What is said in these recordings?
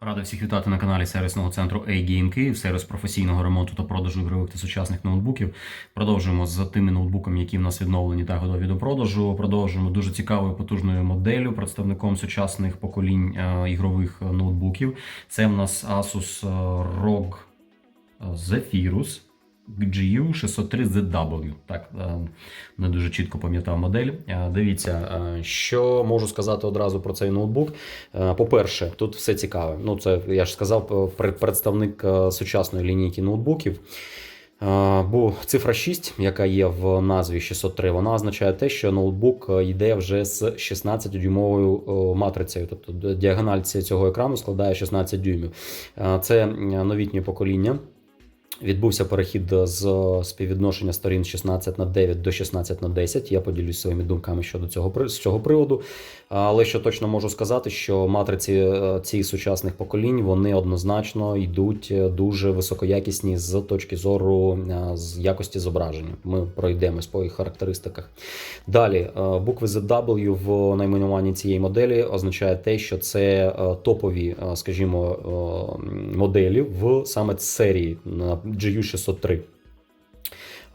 Радий всіх вітати на каналі сервісного центру A-Game Київ, сервіс професійного ремонту та продажу ігрових та сучасних ноутбуків. Продовжуємо з тими ноутбуками, які в нас відновлені та готові до продажу. Продовжуємо дуже цікавою потужною моделлю, представником сучасних поколінь е, ігрових ноутбуків. Це в нас Asus е, ROG Zephyrus GU 603ZW. Так, е, не дуже чітко пам'ятав модель. Е, Дивіться, е, що можу сказати одразу про цей ноутбук. По-перше, тут все цікаве. Ну, це я ж сказав, представник сучасної лінійки ноутбуків. Бо цифра 6, яка є в назві 603, вона означає те, що ноутбук йде вже з 16-дюймовою е, матрицею. Тобто діагональ цього екрану складає 16 дюймів. Це новітнє покоління. Відбувся перехід з співвідношення сторін 16 на 9 до 16 на 10. Я поділюсь своїми думками щодо цього з цього приводу. Але що точно можу сказати, що матриці е, цих сучасних поколінь вони однозначно йдуть е, дуже високоякісні з точки зору е, з якості зображення. Ми пройдемось по їх характеристиках. Далі букви ZW в найменуванні цієї моделі означає те, що це топові, скажімо, моделі в саме серії GU603.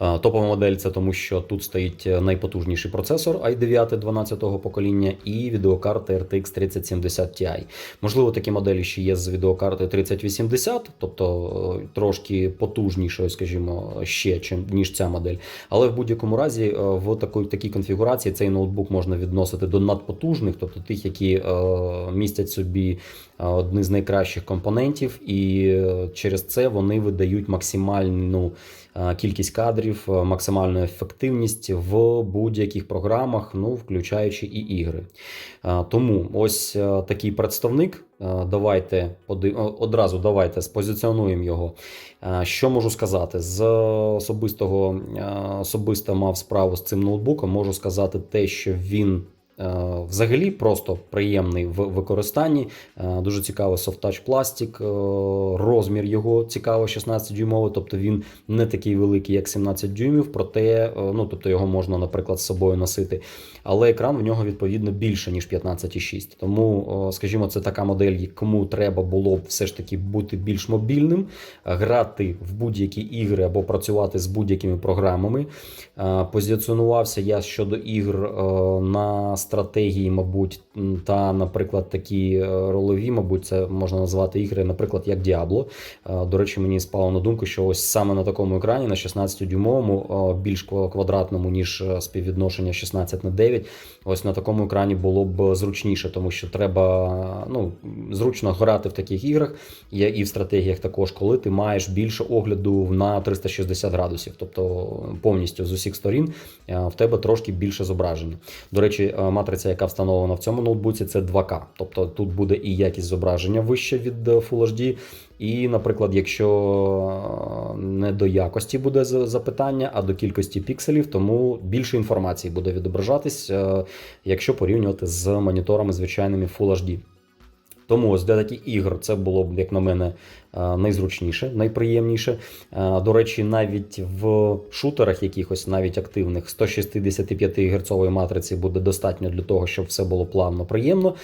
Е, Топова модель це тому, що тут стоїть найпотужніший процесор i9 12-го покоління і відеокарта RTX 3070 Ti. Можливо, такі моделі ще є з відеокартою 3080, тобто е, трошки потужнішою, скажімо, ще ніж ця модель. Але в будь-якому разі е, в такій, такій конфігурації цей ноутбук можна відносити до надпотужних, тобто тих, які е, містять собі е, одні з найкращих компонентів, і е, через це вони видають максимальну е, кількість кадрів, е, максимальну ефективність в будь-яких програмах, ну включаючи і ігри. Е, Тому ось е, такий представник. Е, Давайте одразу давайте спозиціонуємо його. Е, Що можу сказати? З особистого е, особисто мав справу з цим ноутбуком. Можу сказати те, що він. Е, Взагалі просто приємний в використанні. Е, Дуже цікавий софт-тач пластик, розмір його цікаво 16 дюймовий, тобто він не такий великий, як 17 дюймів, проте е, ну, тобто його можна, наприклад, з собою носити. Але екран в нього відповідно більше, ніж 15,6. Тому, скажімо, це така модель, кому треба було б все ж таки бути більш мобільним, грати в будь-які ігри або працювати з будь-якими програмами. Позиціонувався я щодо ігр на стратегії, мабуть, та, наприклад, такі е, ролові, мабуть, це можна назвати ігри, наприклад, як Діабло. До речі, мені спало на думку, що ось саме на такому екрані, на 16-дюймовому, е, більш квадратному, ніж е, співвідношення 16 на 9, ось на такому екрані було б зручніше, тому що треба ну, зручно грати в таких іграх і в стратегіях також, коли ти маєш більше огляду на 360 градусів, тобто повністю з усіх сторін е, в тебе трошки більше зображення. До речі, е, матриця, яка встановлена в цьому ноутбуці, це 2К. Тобто тут буде і якість зображення вище від е, Full HD. І, наприклад, якщо е, не до якості буде запитання, а до кількості пікселів, тому більше інформації буде відображатись, е, якщо порівнювати з моніторами звичайними Full HD. Тому ось для таких ігор це було б, як на мене, е, найзручніше, найприємніше. До речі, навіть в шутерах якихось навіть активних 165 герцової матриці буде достатньо для того, щоб все було плавно приємно.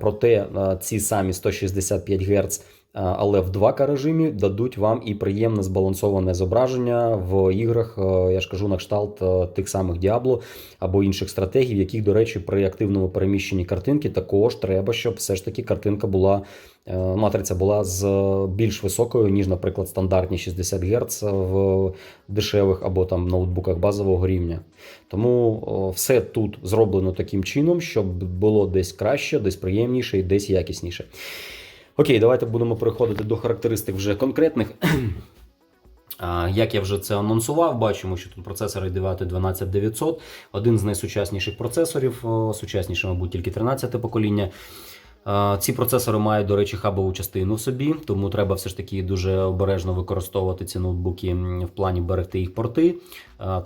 Проте ці самі 165 Гц. Е, Але в 2К режимі дадуть вам і приємне збалансоване зображення в іграх, е, я ж кажу, на кшталт е, тих самих Diablo або інших стратегій, в яких, до речі, при активному переміщенні картинки також треба, щоб все ж таки картинка була, матриця була з більш високою, ніж, наприклад, стандартні 60 Гц в дешевих або там ноутбуках базового рівня. Тому все тут зроблено таким чином, щоб було десь краще, десь приємніше і десь якісніше. Окей, давайте будемо переходити до характеристик вже конкретних. Як я вже це анонсував, бачимо, що тут процесор i9 12900, один з найсучасніших процесорів, сучасніший, мабуть, тільки 13 покоління. А, Ці процесори мають, до речі, хабову частину в собі, тому треба все ж таки дуже обережно використовувати ці ноутбуки в плані берегти їх порти. Е,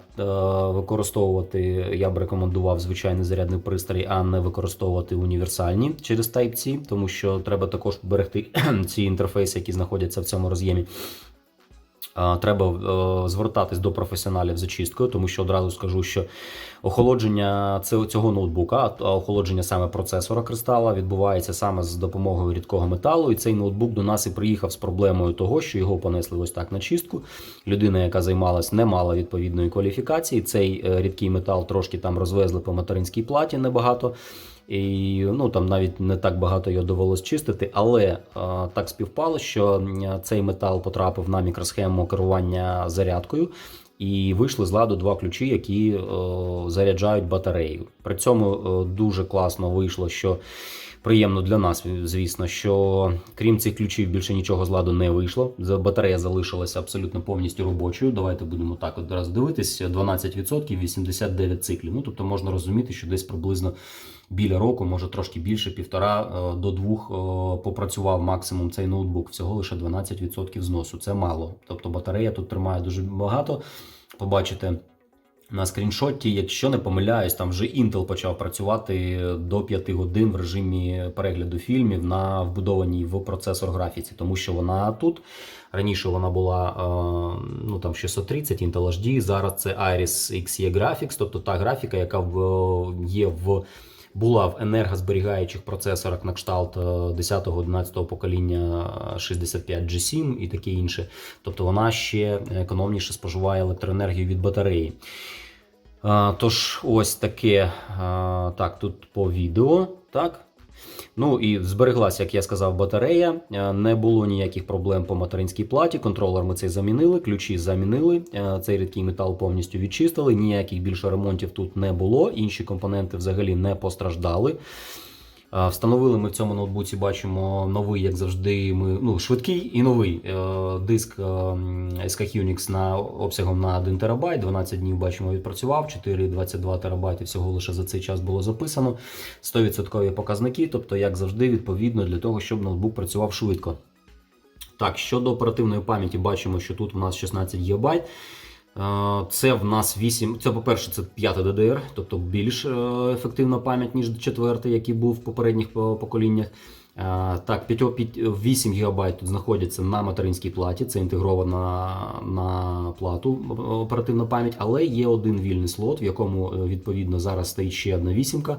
Використовувати я б рекомендував звичайний зарядний пристрій, а не використовувати універсальні через Type-C, тому що треба також берегти ці інтерфейси, які знаходяться в цьому роз'ємі. Треба е, звертатись до професіоналів з очисткою, тому що одразу скажу, що охолодження цього ноутбука, а охолодження саме процесора кристала відбувається саме з допомогою рідкого металу. І цей ноутбук до нас і приїхав з проблемою того, що його понесли ось так на чистку. Людина, яка займалась, не мала відповідної кваліфікації. Цей е, рідкий метал трошки там розвезли по материнській платі небагато. І ну там навіть не так багато його довелось чистити, але е, так співпало, що цей метал потрапив на мікросхему керування зарядкою, і вийшли з ладу два ключі, які е, заряджають батарею. При цьому е, дуже класно вийшло, що приємно для нас, звісно, що крім цих ключів більше нічого з ладу не вийшло. Батарея залишилася абсолютно повністю робочою. Давайте будемо так одразу дивитись: 12%, 89 циклів. Ну тобто можна розуміти, що десь приблизно біля року, може трошки більше, півтора е, до двох е, попрацював максимум цей ноутбук. Всього лише 12% зносу. Це мало. Тобто батарея тут тримає дуже багато. Побачите. На скріншоті, якщо не помиляюсь, там вже Intel почав працювати до 5 годин в режимі перегляду фільмів на вбудованій в процесор графіці, тому що вона тут раніше вона була е, ну там 630 Intel HD, зараз це Iris Xe Graphics, тобто та графіка, яка є в була в енергозберігаючих процесорах на кшталт 10-11 покоління 65G7 і таке інше. Тобто вона ще економніше споживає електроенергію від батареї. Тож, ось таке. Так, тут по відео. Так. Ну і збереглася, як я сказав, батарея. Не було ніяких проблем по материнській платі. Контролер ми цей замінили, ключі замінили. Цей рідкий метал повністю відчистили. Ніяких більше ремонтів тут не було. Інші компоненти взагалі не постраждали. Е, Встановили ми в цьому ноутбуці, бачимо новий, як завжди, ми, ну, швидкий і новий е, диск е, SK Unix на обсягом на 1 ТБ. 12 днів бачимо відпрацював, 4,22 ТБ всього лише за цей час було записано. 100% показники, тобто, як завжди, відповідно для того, щоб ноутбук працював швидко. Так, щодо оперативної пам'яті, бачимо, що тут у нас 16 ГБ. Е, Це в нас 8. Це, по-перше, це 5 DDR, тобто більш е, ефективна пам'ять, ніж 4, який був в попередніх е, поколіннях. Так, 8 ГБ тут знаходяться на материнській платі, це інтегрована на плату оперативна пам'ять, але є один вільний слот, в якому відповідно зараз стоїть ще одна вісімка.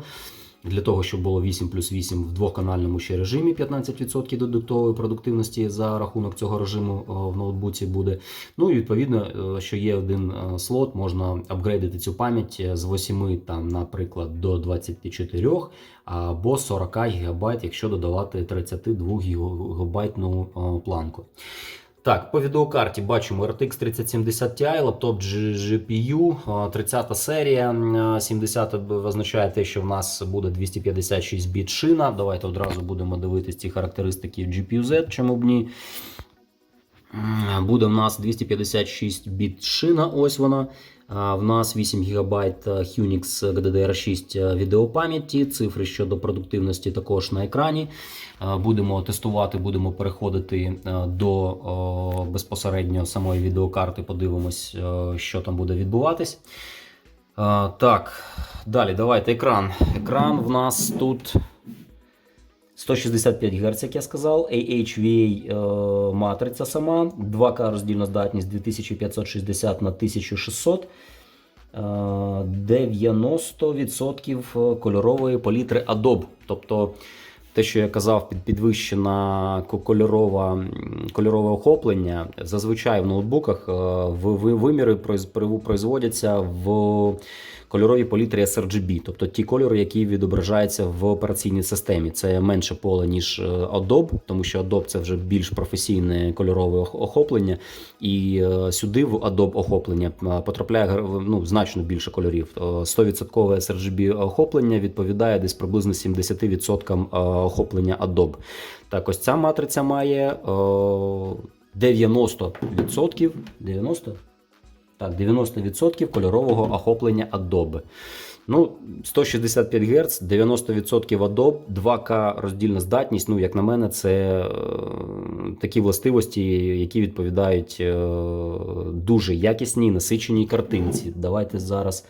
Для того, щоб було 8 плюс 8 в двохканальному ще режимі, 15% додаткової продуктивності за рахунок цього режиму е, в ноутбуці буде. Ну і відповідно, е, що є один е, слот, можна апгрейдити цю пам'ять з 8, там, наприклад, до 24 або 40 ГБ, якщо додавати 32 гігабайтну е, планку. Так, по відеокарті бачимо RTX 3070 Ti, лаптоп GPU, е, 30 серія. е, 70 означає те, що в нас буде 256 біт шина. Давайте одразу будемо дивитися ці характеристики GPU-Z, чому б ні. Буде в нас 256 біт шина, ось вона. В нас 8 ГБ Unix GDDR6 відеопам'яті, цифри щодо продуктивності також на екрані. Е, Будемо тестувати, будемо переходити е, до безпосередньо самої відеокарти. Подивимось, е, що там буде відбуватись. Так, далі давайте екран. Екран в нас тут 165 Гц, як я сказав, AHVA е, матриця сама, 2К роздільна здатність 2560 на 1600. е, 90% кольорової палітри Adobe. Тобто те, що я казав, під підвищена кольорова, кольорове охоплення. Зазвичай в ноутбуках е, виміри произ- производяться в кольоровій палітрі sRGB, тобто ті кольори, які відображаються в операційній системі. Це менше поле, ніж е, Adobe, тому що Adobe це вже більш професійне кольорове охоплення. І е, сюди в Adobe охоплення е, потрапляє ну, значно більше кольорів. Е, 100% sRGB охоплення відповідає десь приблизно 70% е, охоплення Adobe. Так, ось ця матриця має е, 90%. 90? Так, 90% кольорового охоплення Adobe. Ну, 165 Гц, 90% Adobe, 2К роздільна здатність. Ну, як на мене, це е, такі властивості, які відповідають е, дуже якісній насиченій картинці. Давайте зараз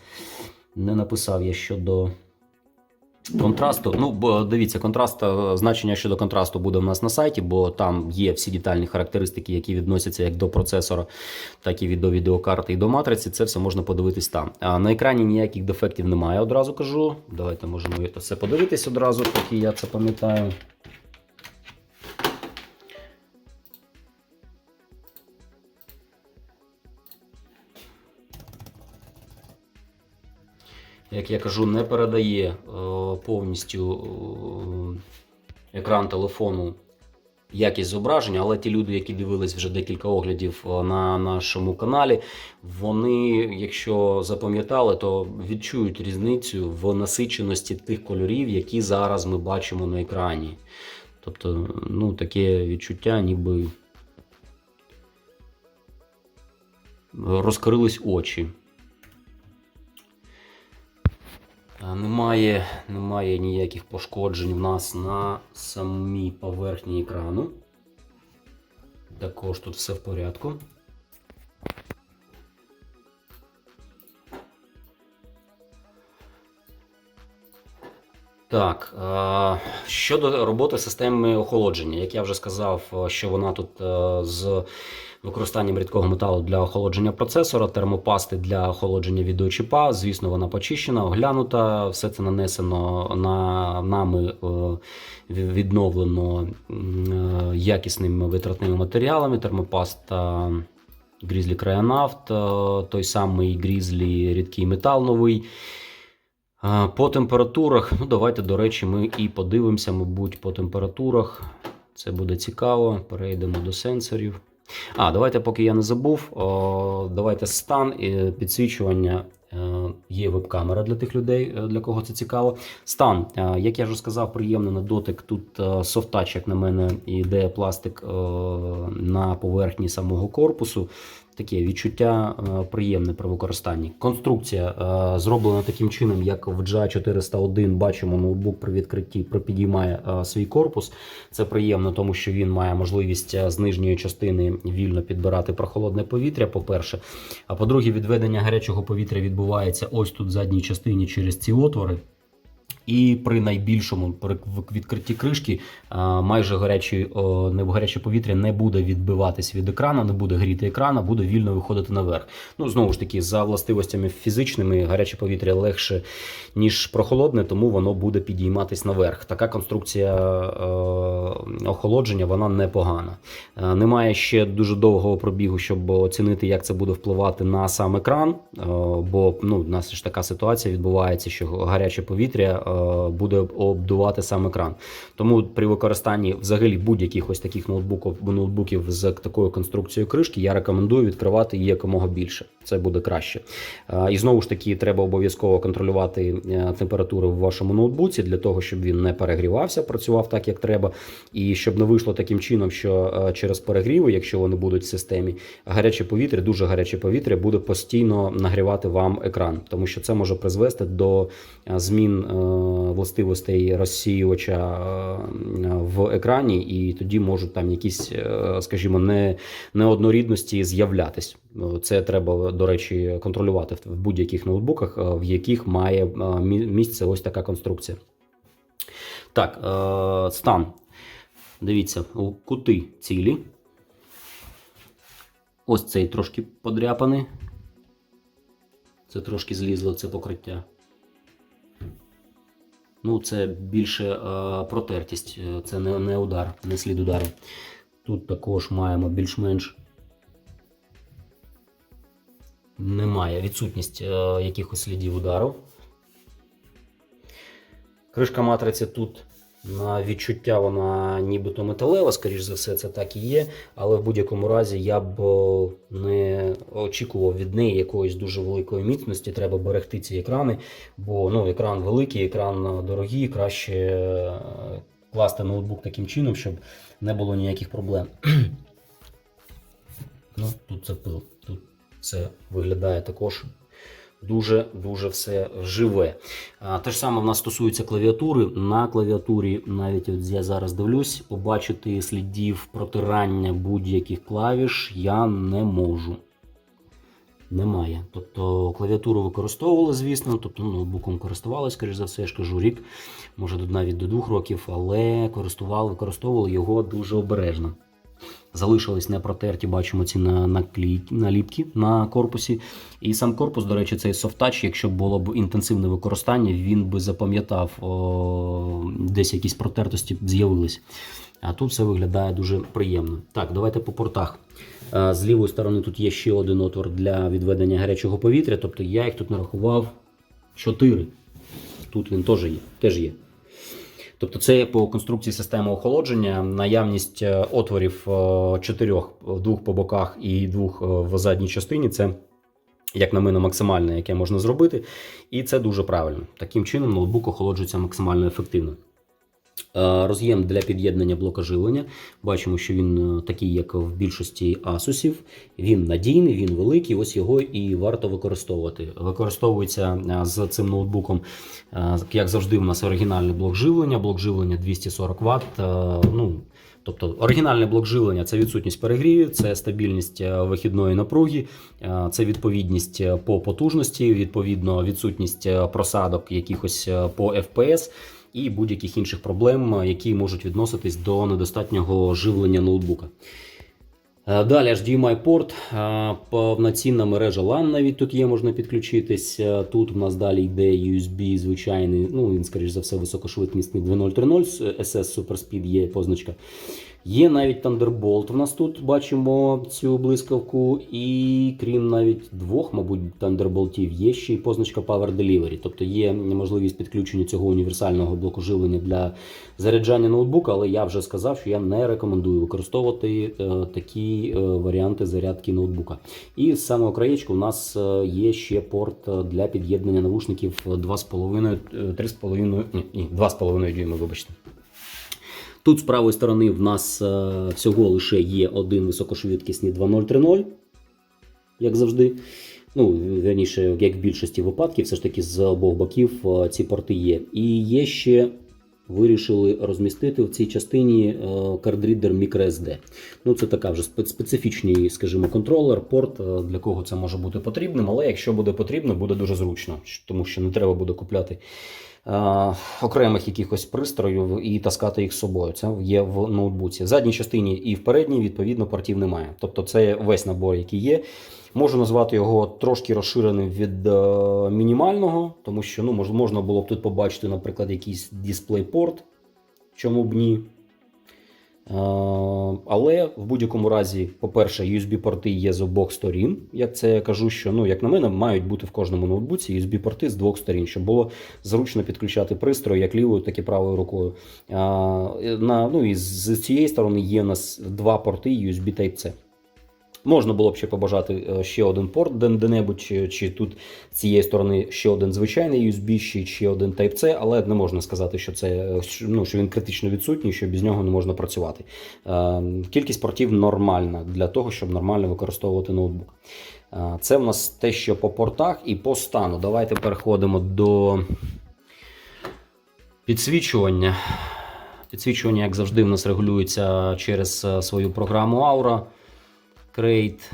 не написав я щодо Контрасту, ну бо дивіться, контраст, е, значення щодо контрасту буде в нас на сайті, бо там є всі детальні характеристики, які відносяться як до процесора, так і до відеокарти і до матриці. Це все можна подивитись там. А на екрані ніяких дефектів немає, одразу кажу. Давайте можемо це подивитись одразу, поки я це пам'ятаю. Як я кажу, не передає е, повністю е, екран телефону якість зображення, але ті люди, які дивились вже декілька оглядів е, на нашому каналі, вони, якщо запам'ятали, то відчують різницю в насиченості тих кольорів, які зараз ми бачимо на екрані. Тобто, ну, таке відчуття, ніби розкрились очі. Немає, немає ніяких пошкоджень в нас на самій поверхні екрану. Також тут все в порядку. Так, е, щодо роботи системи охолодження, як я вже сказав, е, що вона тут е, з використанням рідкого металу для охолодження процесора, термопасти для охолодження відеочіпа. Звісно, вона почищена, оглянута. Все це нанесено на нами е, відновлено е, якісними витратними матеріалами. Термопаста Grizzly Cryonaft, е, той самий Grizzly рідкий метал новий. По температурах, ну давайте, до речі, ми і подивимося, мабуть, по температурах. Це буде цікаво. Перейдемо до сенсорів. А, давайте, поки я не забув, давайте стан і підсвічування. Е, Є веб-камера для тих людей, е, для кого це цікаво. Стан, е, як я вже сказав, приємний на дотик. Тут софтач, як на мене, іде пластик на поверхні самого корпусу. Таке відчуття е, приємне при використанні. Конструкція е, зроблена таким чином, як в GA 401 бачимо, ноутбук при відкритті припідіймає е, свій корпус. Це приємно, тому що він має можливість з нижньої частини вільно підбирати прохолодне повітря. По-перше, а по-друге, відведення гарячого повітря відбувається ось тут в задній частині через ці отвори. І при найбільшому при відкритті кришки майже гаряче, о, не гаряче повітря не буде відбиватись від екрану, не буде гріти екрана, буде вільно виходити наверх. Ну знову ж таки, за властивостями фізичними гаряче повітря легше ніж прохолодне, тому воно буде підійматись наверх. Така конструкція охолодження вона непогана. Е, немає ще дуже довгого пробігу, щоб оцінити, як це буде впливати на сам екран. бо ну, у нас ж така ситуація відбувається, що гаряче повітря буде обдувати сам екран. Тому при використанні взагалі будь-яких ось таких ноутбуків, ноутбуків з такою конструкцією кришки я рекомендую відкривати її якомога більше. Це буде краще. Е, І знову ж таки, треба обов'язково контролювати е, температуру в вашому ноутбуці для того, щоб він не перегрівався, працював так, як треба, і щоб не вийшло таким чином, що е, через перегріви, якщо вони будуть в системі, гаряче повітря, дуже гаряче повітря буде постійно нагрівати вам екран, тому що це може призвести до е, змін е, властивостей розсіювача е, в екрані, і тоді можуть там якісь, е, скажімо, не, неоднорідності з'являтись. Е, Це треба, до речі, контролювати в будь-яких ноутбуках, в яких має місце ось така конструкція. Так, стан. Дивіться, кути цілі. Ось цей трошки подряпаний. Це трошки злізло це покриття. Ну, це більше е, протертість, е, це не, не удар, не слід удару. Тут також маємо більш-менш. Немає відсутність е, якихось слідів удару. Кришка матриці тут на відчуття вона нібито металева, скоріш за все, це так і є. Але в будь-якому разі я б не очікував від неї якоїсь дуже великої міцності. Треба берегти ці екрани, бо ну, екран великий, екран е, дорогий, краще е, класти ноутбук таким чином, щоб не було ніяких проблем. ну, тут це пил. Тут це виглядає також дуже-дуже все живе. Те ж саме в нас стосується клавіатури. На клавіатурі, навіть от я зараз дивлюсь, побачити слідів протирання будь-яких клавіш я не можу. немає. Тобто клавіатуру використовували, звісно, тобто ноутбуком користувалися, скоріш за все, я ж кажу, рік, може навіть до двох років, але користували, використовували його дуже обережно. Залишились не протерті, бачимо ці на, наклей, наліпки на корпусі. І сам корпус, до речі, цей софтач, якщо було б інтенсивне використання, він би запам'ятав, десь якісь протертості з'явились. А тут все виглядає дуже приємно. Так, давайте по портах. Е, З лівої сторони тут є ще один отвор для відведення гарячого повітря. Тобто я їх тут нарахував 4. Тут він теж є. Теж є. Тобто це по конструкції системи охолодження, наявність е, отворів е, чотирьох, е, двох по боках і двох в задній частині. Це, як на мене, максимальне, яке можна зробити. І це дуже правильно. Таким чином ноутбук охолоджується максимально ефективно. Е, Роз'єм для під'єднання блока живлення. Бачимо, що він е, такий, як в більшості Asusів. Він надійний, він великий. Ось його і варто використовувати. Використовується е, з цим ноутбуком, як завжди, у нас оригінальний блок живлення. Блок живлення 240 Вт. Ну, Тобто оригінальний блок живлення це відсутність перегрівів, це стабільність вихідної напруги, це відповідність по потужності, відповідно відсутність просадок якихось по FPS і будь-яких інших проблем, е, які можуть відноситись до недостатнього живлення ноутбука. Е, Далі HDMI порт, е, повноцінна мережа LAN навіть тут є, можна підключитись. Тут у нас далі йде USB звичайний, ну він, скоріш за все, високошвидкісний 2.0.3.0, SS Superspeed є позначка. Є навіть Thunderbolt. У нас тут бачимо цю блискавку, і крім навіть двох, мабуть, Thunderboltів, є ще й позначка Power Delivery. Тобто є можливість підключення цього універсального блоку живлення для заряджання ноутбука, але я вже сказав, що я не рекомендую використовувати е, такі е, варіанти зарядки ноутбука. І з самого краєчку у нас е, є ще порт е, для під'єднання навушників 2,5, е, 3,5, ні, ні, 2,5 дюйма, вибачте. Тут з правої сторони в нас е, всього лише є один високошвидкісний 2.0.3.0, як завжди. Ну, верніше, як в більшості випадків, все ж таки з обох боків е, ці порти є. І є ще вирішили розмістити в цій частині е, кардрідер microSD. Ну, це така вже специфічний, скажімо, контролер, порт, для кого це може бути потрібним, але якщо буде потрібно, буде дуже зручно, тому що не треба буде купляти окремих якихось пристроїв і таскати їх з собою. Це є в ноутбуці. В задній частині і в передній, відповідно, портів немає. Тобто це весь набор, який є. Можу назвати його трошки розширеним від е, мінімального, тому що ну, мож, можна було б тут побачити, наприклад, якийсь дисплей-порт, чому б ні. Але в будь-якому разі, по-перше, USB-порти є з обох сторін. Як це я кажу, що ну, як на мене, мають бути в кожному ноутбуці USB-порти з двох сторін, щоб було зручно підключати пристрої як лівою, так і правою рукою. А, на, ну, і з цієї сторони є у нас два порти USB Type-C. Можна було б ще побажати е, ще один порт де- де-небудь, чи, чи тут з цієї сторони ще один звичайний USB, ще, ще один Type-C, але не можна сказати, що це е, ну, що він критично відсутній, що без нього не можна працювати. Е, Кількість портів нормальна для того, щоб нормально використовувати ноутбук. Е, Це в нас те, що по портах і по стану. Давайте переходимо до підсвічування. Підсвічування, як завжди, в нас регулюється через е, свою програму Aura. Create.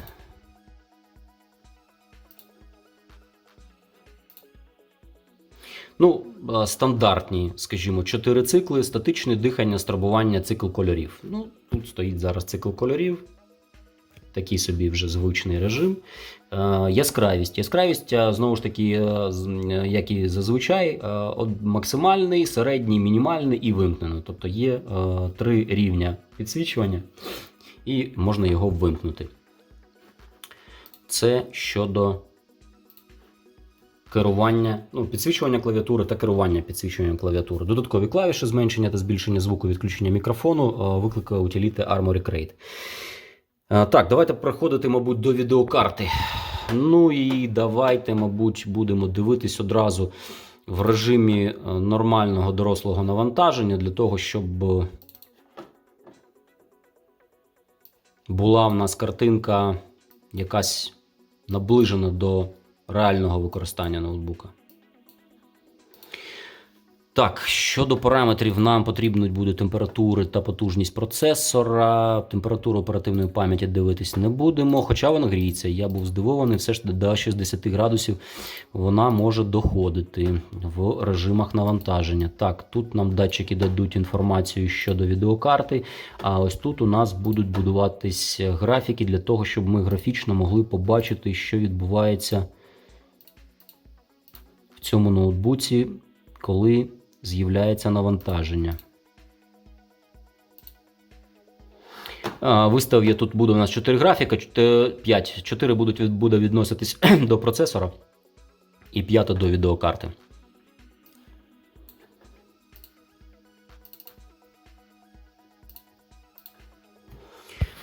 Ну, стандартні, скажімо, 4 цикли, статичне дихання, страбування, цикл кольорів. Ну, тут стоїть зараз цикл кольорів. Такий собі вже звичний режим. Яскравість. Яскравість, знову ж таки, як і зазвичай, максимальний, середній, мінімальний і вимкнено. Тобто є три рівня підсвічування, і можна його вимкнути. Це щодо керування, ну, підсвічування клавіатури та керування підсвічуванням клавіатури. Додаткові клавіші зменшення та збільшення звуку відключення мікрофону е, викликає утиліти Armory Crate. Е, Так, давайте переходити, мабуть, до відеокарти. Ну і давайте, мабуть, будемо дивитись одразу в режимі е, нормального дорослого навантаження для того, щоб була в нас картинка якась наближена до реального використання ноутбука. Так, щодо параметрів, нам потрібно буде температури та потужність процесора. Температуру оперативної пам'яті дивитись не будемо, хоча вона гріється. Я був здивований, все ж до 60 градусів вона може доходити в режимах навантаження. Так, тут нам датчики дадуть інформацію щодо відеокарти, а ось тут у нас будуть будуватись графіки для того, щоб ми графічно могли побачити, що відбувається в цьому ноутбуці, коли з'являється навантаження. А, Виставив я тут буде у нас 4 графіка, 5. 4 будуть буде відноситись до процесора і 5 до відеокарти.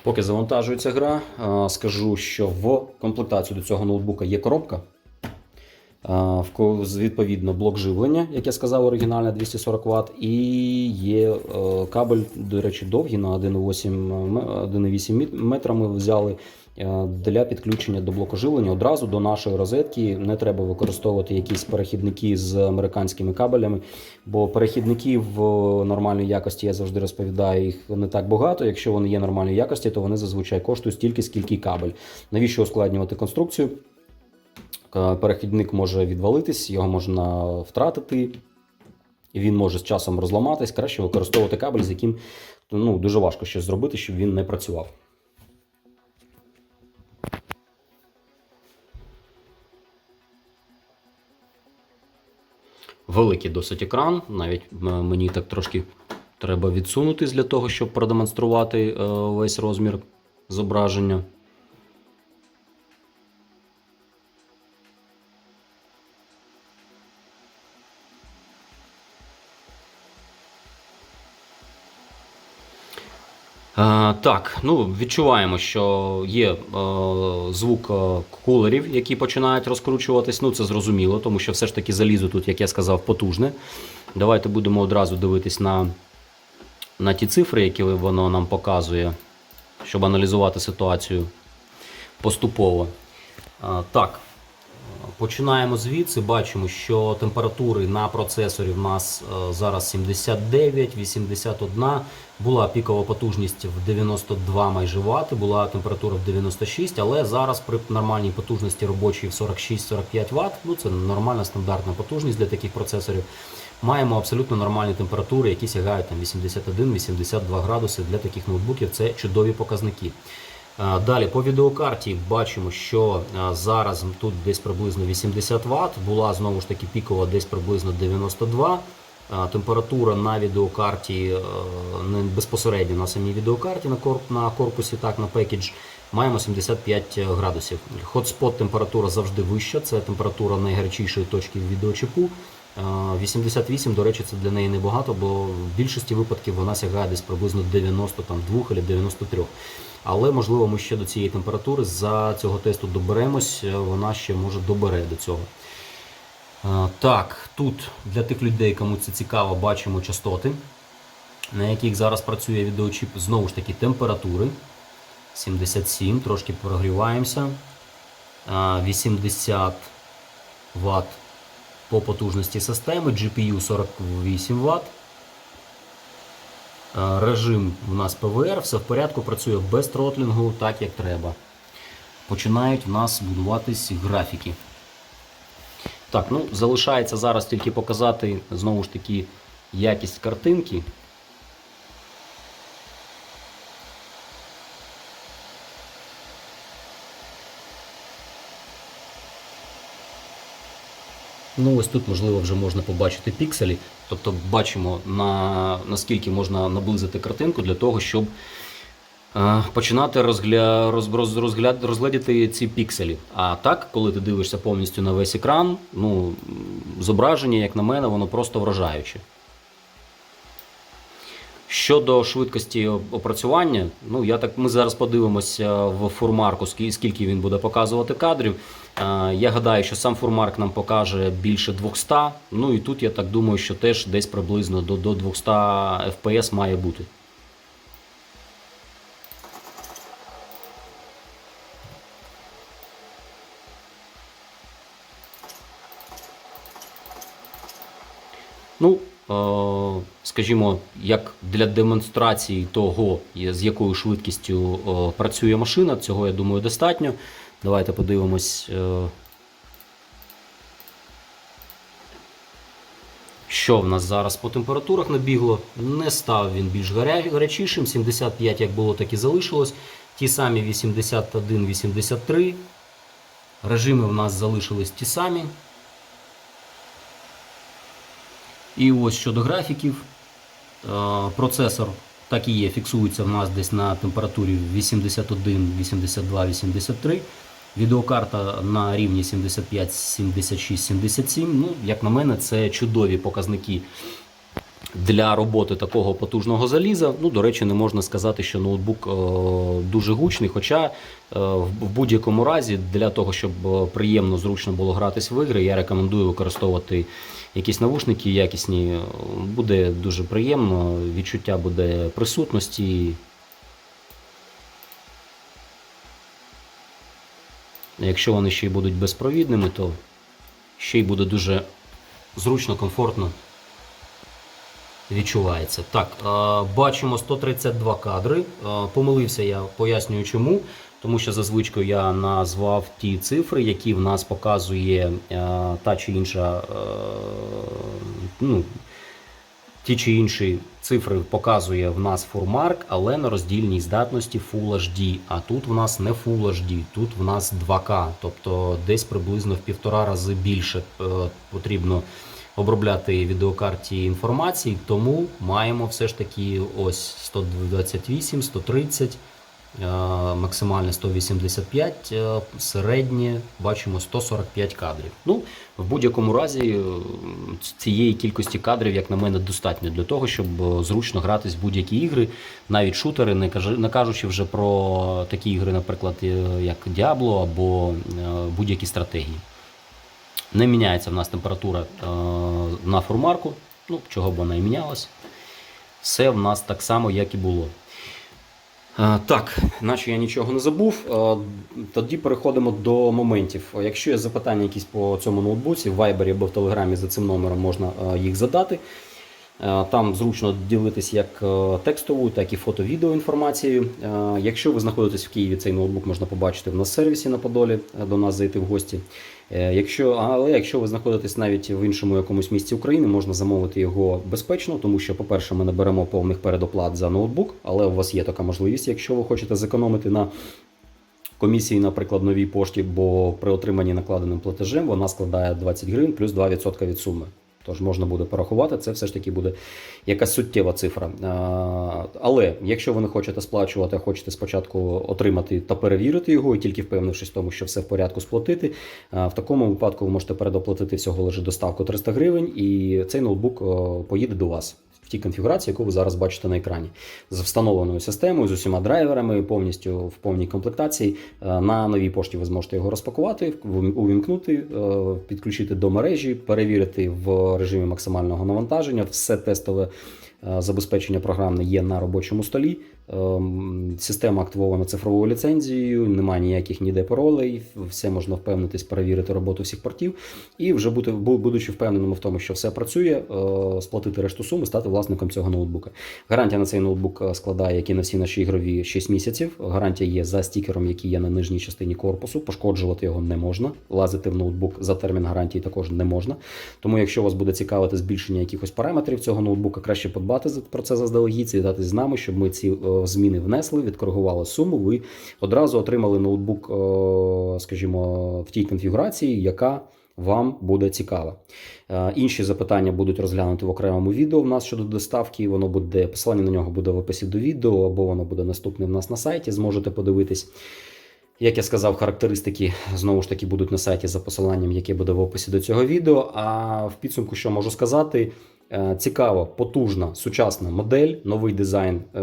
Поки завантажується гра, скажу, що в комплектацію до цього ноутбука є коробка. Відповідно, блок живлення, як я сказав, оригінальне 240 Вт, і є е, кабель, до речі, довгий на 1,8 м- 1,8 мі- метра ми взяли е, для підключення до блоку живлення одразу до нашої розетки. Не треба використовувати якісь перехідники з американськими кабелями, бо перехідників в нормальній якості я завжди розповідаю, їх не так багато. Якщо вони є нормальної якості, то вони зазвичай коштують стільки, скільки кабель. Навіщо ускладнювати конструкцію? Е, Перехідник може відвалитись, його можна втратити, він може з часом розламатись. Краще використовувати кабель, з яким ну, дуже важко щось зробити, щоб він не працював. Великий досить екран, навіть е, мені так трошки треба відсунутись для того, щоб продемонструвати е, весь розмір зображення. Так, ну відчуваємо, що є е, звук е, кулерів, які починають розкручуватись. Ну, це зрозуміло, тому що все ж таки залізо тут, як я сказав, потужне. Давайте будемо одразу дивитись на, на ті цифри, які воно нам показує, щоб аналізувати ситуацію поступово. Е, так, Починаємо звідси. Бачимо, що температури на процесорі в нас е, зараз 79, 81. Була пікова потужність в 92 майже Вт, була температура в 96, але зараз при нормальній потужності робочій в 46-45 Вт, ну це нормальна стандартна потужність для таких процесорів. Маємо абсолютно нормальні температури, які сягають там 81-82 градуси для таких ноутбуків. Це чудові показники. Е, Далі по відеокарті бачимо, що е, зараз тут десь приблизно 80 Вт, була знову ж таки пікова десь приблизно 92. Е, Температура на відеокарті не безпосередньо на самій відеокарті на корп- на корпусі, так на пекідж, маємо 75 градусів. Хотспот температура завжди вища, це температура найгарячішої точки в відеочіпу. Е, 88, до речі, це для неї небагато, бо в більшості випадків вона сягає десь приблизно 92 або 93. Але можливо ми ще до цієї температури за цього тесту доберемось, е, вона ще може добере до цього. Е, Так, тут для тих людей, кому це цікаво, бачимо частоти, на яких зараз працює відеочіп. Знову ж таки, температури 77, трошки прогріваємося. Е, 80 Вт по потужності системи, GPU 48 Вт. Режим у нас ПВР, все в порядку, працює без тротлінгу, так як треба. Починають в нас будуватись графіки. Так, ну залишається зараз тільки показати знову ж таки якість картинки. Ну, ось тут, можливо, вже можна побачити пікселі. Тобто бачимо, на, наскільки можна наблизити картинку для того, щоб е, починати розгля, роз, роз, розгляд, розглядіти ці пікселі. А так, коли ти дивишся повністю на весь екран, ну, зображення, як на мене, воно просто вражаюче. Щодо швидкості опрацювання, ну я так ми зараз подивимося в фурмарку, скільки він буде показувати кадрів. Я гадаю, що сам фурмарк нам покаже більше 200. Ну і тут я так думаю, що теж десь приблизно до, до 200 FPS має бути. Ну, скажімо, як для демонстрації того, з якою швидкістю е, працює машина. Цього, я думаю, достатньо. Давайте подивимось. е, Що в нас зараз по температурах набігло? Не став він більш гарячішим. 75 як було, так і залишилось. Ті самі 81, 83. Режими в нас залишились ті самі. І ось щодо графіків. Е, Процесор так і є, фіксується в нас десь на температурі 81, 82, 83. Відеокарта на рівні 75, 76, 77. Ну, як на мене, це чудові показники для роботи такого потужного заліза. Ну, до речі, не можна сказати, що ноутбук е, дуже гучний. Хоча е, в будь-якому разі, для того, щоб приємно, зручно було гратись в ігри, я рекомендую використовувати якісь навушники якісні. Буде дуже приємно, відчуття буде присутності. Якщо вони ще й будуть безпровідними, то ще й буде дуже зручно, комфортно відчувається. Так, бачимо 132 кадри. Помилився я, пояснюю чому. Тому що за я назвав ті цифри, які в нас показує е, та чи інша. е, ну, Ті чи інші цифри показує в нас фурмарк, але на роздільній здатності Full HD. А тут в нас не Full HD, тут в нас 2К, тобто десь приблизно в півтора рази більше е, потрібно обробляти відеокарті інформації. Тому маємо все ж таки ось 128, 130, е, максимальне 185, е, середнє бачимо 145 кадрів. Ну, в будь-якому разі е, цієї кількості кадрів, як на мене, достатньо для того, щоб е, зручно гратись в будь-які ігри, навіть шутери, не кажу- не кажучи вже про такі ігри, наприклад, е, як Diablo або е, будь-які стратегії. Не міняється в нас температура е, на фурмарку, ну, чого б вона і мінялась. Все в нас так само, як і було. Так, наче я нічого не забув. Тоді переходимо до моментів. Якщо є запитання якісь по цьому ноутбуці, в Viber або в Telegram за цим номером можна їх задати. Там зручно ділитись як текстовою, так і фото-відео інформацією. Якщо ви знаходитесь в Києві, цей ноутбук можна побачити в нас сервісі на Подолі, до нас зайти в гості. Е, Якщо, але якщо ви знаходитесь навіть в іншому якомусь місці України, можна замовити його безпечно, тому що, по-перше, ми не беремо повних передоплат за ноутбук, але у вас є така можливість, якщо ви хочете зекономити на комісії, наприклад, новій пошті, бо при отриманні накладеним платежем вона складає 20 гривень плюс 2% від суми. Тож можна буде порахувати, це все ж таки буде якась суттєва цифра. Але якщо ви не хочете сплачувати, а хочете спочатку отримати та перевірити його, і тільки впевнившись в тому, що все в порядку сплатити, в такому випадку ви можете передоплатити всього лише доставку 300 гривень, і цей ноутбук поїде до вас в тій конфігурації, яку ви зараз бачите на екрані, з встановленою системою, з усіма драйверами, повністю в повній комплектації. Е, На новій пошті ви зможете його розпакувати, увімкнути, е, підключити до мережі, перевірити в режимі максимального навантаження. Все тестове е, забезпечення програмне є на робочому столі. Ем, Система активована цифровою ліцензією, немає ніяких ніде паролей, все можна впевнитись, перевірити роботу всіх портів і вже бути, бу- будучи впевненим в тому, що все працює, е, сплатити решту суми, стати власником цього ноутбука. Гарантія на цей ноутбук е, складає, як і на всі наші ігрові 6 місяців. Гарантія є за стікером, який є на нижній частині корпусу. Пошкоджувати його не можна. Лазити в ноутбук за термін гарантії також не можна. Тому, якщо вас буде цікавити збільшення якихось параметрів цього ноутбука, краще подбати про це заздалегідь, зв'язатись з нами, щоб ми ці е, зміни внесли, відкоригували суму. Ви одразу отримали ноутбук, е, скажімо, в тій конфігурації, яка вам буде цікава. Е, Інші запитання будуть розглянуті в окремому відео в нас щодо доставки. Воно буде посилання на нього буде в описі до відео, або воно буде наступне в нас на сайті. Зможете подивитись. Як я сказав, характеристики знову ж таки будуть на сайті за посиланням, яке буде в описі до цього відео. А в підсумку, що можу сказати, цікава, потужна, сучасна модель, новий дизайн, е,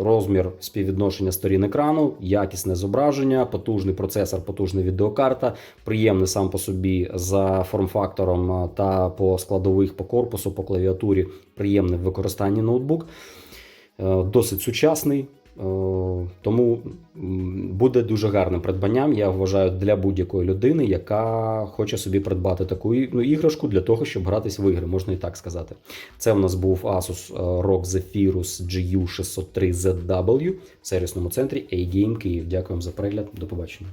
розмір співвідношення сторін екрану, якісне зображення, потужний процесор, потужна відеокарта, приємний сам по собі за форм-фактором е, та по складових, по корпусу, по клавіатурі, приємний в використанні ноутбук. Е, Досить сучасний, Е, Тому буде дуже гарним придбанням, я вважаю, для будь-якої людини, яка хоче собі придбати таку ну, іграшку для того, щоб гратись в ігри, можна і так сказати. Це в нас був Asus е, ROG Zephyrus GU603ZW в сервісному центрі A-Game Київ. Дякую вам за перегляд. До побачення.